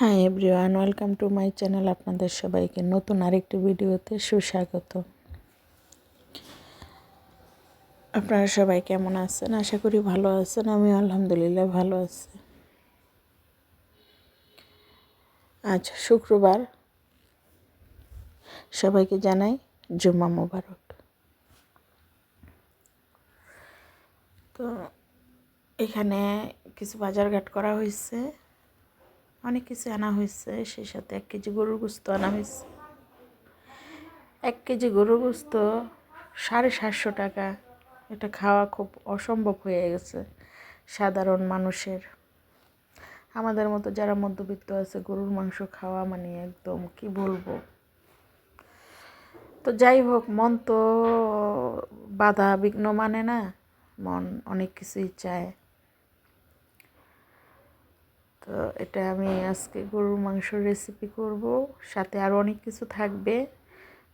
Hi everyone welcome to my channel আপনাদের সবাইকে নতুন আরেকটি ভিডিওতে সুস্বাগত। আপনারা সবাই কেমন আছেন? আশা করি ভালো আছেন। আমি আলহামদুলিল্লাহ ভালো আছি। আজ শুক্রবার। সবাইকে জানাই জুম্মা মোবারক। তো এখানে কিছু বাজারঘাট করা হয়েছে। অনেক কিছু আনা হয়েছে, সেই সাথে এক কেজি গরুর গোস্ত আনা হয়েছে। এক কেজি গরুর গোস্ত সাড়ে সাতশো টাকা। এটা খাওয়া খুব অসম্ভব হয়ে গেছে সাধারণ মানুষের। আমাদের মতো যারা মধ্যবিত্ত আছে, গরুর মাংস খাওয়া মানে একদম কি বলব? তো যাই হোক, মন তো বাধা বিঘ্ন মানে না, মন অনেক কিছুই চায়। তো এটা আমি আজকে গরুর মাংসের রেসিপি করব। সাথে আরও অনেক কিছু থাকবে।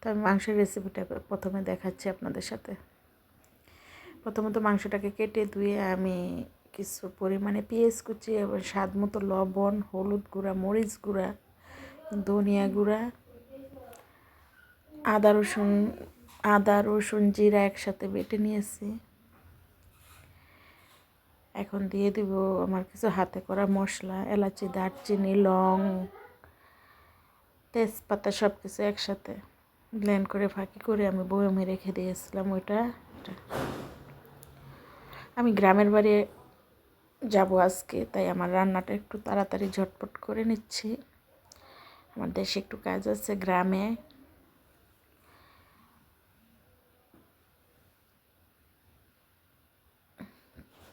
তো আমি মাংসের রেসিপিটা প্রথমে দেখাচ্ছি আপনাদের সাথে। প্রথমত মাংসটাকে কেটে ধুয়ে আমি কিছু পরিমাণে পেঁয়াজ কুচি এবং স্বাদ মতো লবণ, হলুদ গুঁড়া, মরিচ গুঁড়া, ধনিয়া গুঁড়া, আদা রসুন আদা রসুন জিরা একসাথে বেটে নিয়েছি। এখন দিয়ে দিব আমার কিছু হাতে করা মশলা, এলাচি, দারচিনি, লং, তেজপাতা সব কিছু একসাথে ব্লেন্ড করে ফাঁকি করে আমি বয়মে রেখে দিয়েছিলাম ওইটা। আমি গ্রামের বাড়ি যাব আজকে, তাই আমার রান্নাটা একটু তাড়াতাড়ি ঝটপট করে নিচ্ছি। আমার দেশে একটু কাজ আছে, গ্রামে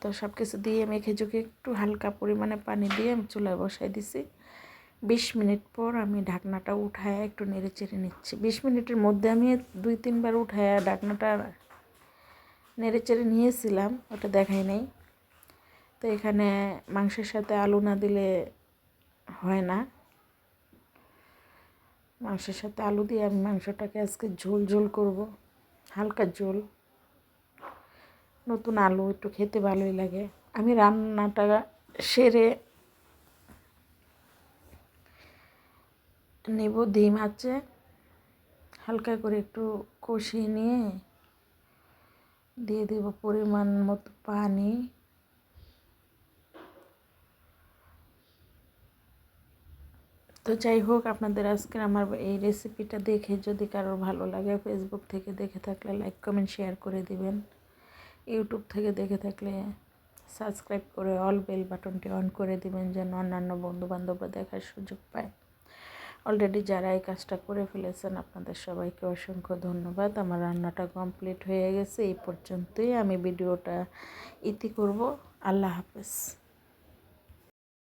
তো সব কিছু দিয়ে মেখে চুকে একটু হালকা পরিমাণে পানি দিয়ে আমি চুলায় বসাই দিছি। বিশ মিনিট পর আমি ঢাকনাটা উঠায় একটু নেড়ে চেড়ে নিচ্ছি। বিশ মিনিটের মধ্যে আমি দুই, তিনবার উঠায় ঢাকনাটা নেড়ে চেড়ে নিয়েছিলাম, ওটা দেখাই নেই। তো এখানে মাংসের সাথে আলু না দিলে হয় না। মাংসের সাথে আলু দিয়ে আমি মাংসটাকে আজকে ঝোল ঝোল করব। হালকা ঝোল। নতুন আলু, একটু খেতে ভালোই লাগে। আমি রান্নাটা সেরে নেব, ডিম আছে। হালকা করে একটু কষিয়ে নিয়ে দিয়ে দেব পরিমাণ মতো পানি। তো যাই হোক, আপনাদের আজকের আমার এই রেসিপিটা দেখে যদি কারোর ভালো লাগে ফেসবুক থেকে দেখে থাকলে লাইক কমেন্ট শেয়ার করে দিবেন। ইউটিউব থেকে দেখে থাকলে সাবস্ক্রাইব করে অল বেল বাটনটি অন করে দিবেন যেন অন্যান্য বন্ধুবান্ধবরা দেখার সুযোগ পায়। অলরেডি যারা এই কাজটা করে ফেলেছেন, আপনাদের সবাইকে অসংখ্য ধন্যবাদ। আমার রান্নাটা কমপ্লিট হয়ে গেছে, এই পর্যন্তই আমি ভিডিওটা ইতি করব। আল্লাহ হাফেজ।